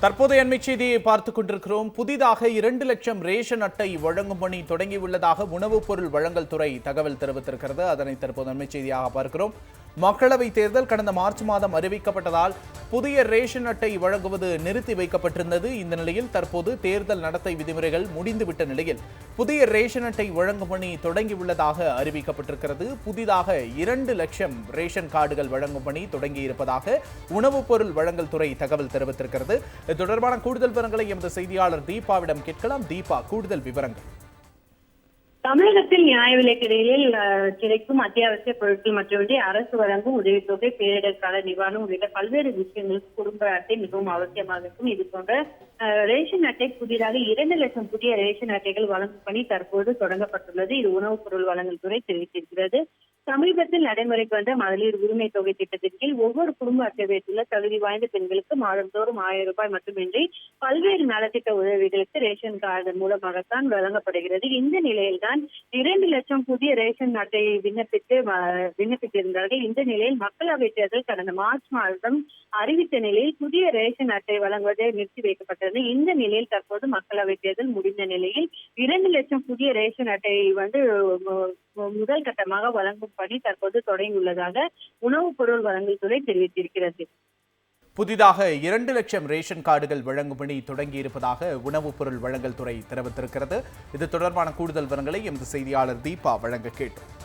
தற்போதைய அண்மை செய்தியை பார்த்துக் கொண்டிருக்கிறோம். புதிதாக இரண்டு லட்சம் ரேஷன் அட்டை வழங்கும் பணி தொடங்கியுள்ளதாக உணவுப் பொருள் வழங்கல் துறை தகவல் தெரிவித்திருக்கிறது. அதனை தற்போது அண்மை செய்தியாக பார்க்கிறோம். மக்களவைத் தேர்தல் கடந்த மார்ச் மாதம் அறிவிக்கப்பட்டதால் புதிய ரேஷன் அட்டை வழங்குவது நிறுத்தி வைக்கப்பட்டிருந்தது. இந்த நிலையில் தற்போது தேர்தல் நடத்தை விதிமுறைகள் முடிந்துவிட்ட நிலையில் புதிய ரேஷன் அட்டை வழங்கும் பணி தொடங்கியுள்ளதாக அறிவிக்கப்பட்டிருக்கிறது. புதிதாக இரண்டு லட்சம் ரேஷன் கார்டுகள் வழங்கும் பணி தொடங்கியிருப்பதாக உணவுப் பொருள் வழங்கல் துறை தகவல் தெரிவித்திருக்கிறது. இது தொடர்பான கூடுதல் விவரங்களை எமது செய்தியாளர் தீபாவிடம் கேட்கலாம். தீபா கூடுதல் விவரங்கள். தமிழகத்தில் நியாய விலைக்கிடையில் கிடைக்கும் அத்தியாவசிய பொருட்கள் மட்டுமின்றி அரசு வழங்கும் உதவித்தொகை பேரிடர் கால நிவாரணம் உள்ளிட்ட பல்வேறு விஷயங்களுக்கு குடும்ப அட்டை மிகவும் அவசியமாக இருக்கும். இது போன்ற அஹ், ரேஷன் அட்டை புதிதாக இரண்டு லட்சம் புதிய ரேஷன் அட்டைகள் வழங்கும் பணி தற்போது தொடங்கப்பட்டுள்ளது. இது உணவுப் பொருள் வழங்கல் துறை தெரிவித்திருக்கிறது. சமீபத்தில் நடைமுறைக்கு வந்த மகளிர் உரிமை தொகை திட்டத்தின் கீழ் ஒவ்வொரு குடும்ப அட்டை வைத்துள்ள தகுதி வாய்ந்த பெண்களுக்கு மாதந்தோறும் ஆயிரம் ரூபாய் மட்டுமின்றி பல்வேறு நலத்திட்ட உதவிகளுக்கு ரேஷன் கார்டு மூலமாகத்தான் வழங்கப்படுகிறது. இந்த நிலையில்தான் இரண்டு லட்சம் புதிய ரேஷன் அட்டையை விண்ணப்பித்து விண்ணப்பித்திருந்தார்கள். இந்த நிலையில் மக்களவைத் தேர்தல் கடந்த மார்ச் மாதம் அறிவித்த நிலையில் புதிய ரேஷன் அட்டை வழங்குவதை நிறுத்தி வைக்கப்பட்டது. இந்த நிலையில் தற்போது மக்களவைத் தேர்தல் முடிந்த நிலையில் இரண்டு லட்சம் புதிய ரேஷன் அட்டையை வந்து முதல் கட்டமாக வழங்கும் பணி தற்போது தொடங்கியுள்ளதாக உணவுப் பொருள் வழங்கல் துறை தெரிவித்திருக்கிறது. புதிதாக இரண்டு லட்சம் ரேஷன் கார்டுகள் வழங்கும் பணி தொடங்கியிருப்பதாக உணவுப் பொருள் வழங்கல் துறை தெரிவித்திருக்கிறது. இது தொடர்பான கூடுதல் விவரங்களை எமது செய்தியாளர் தீபா வழங்க கேட்டோம்.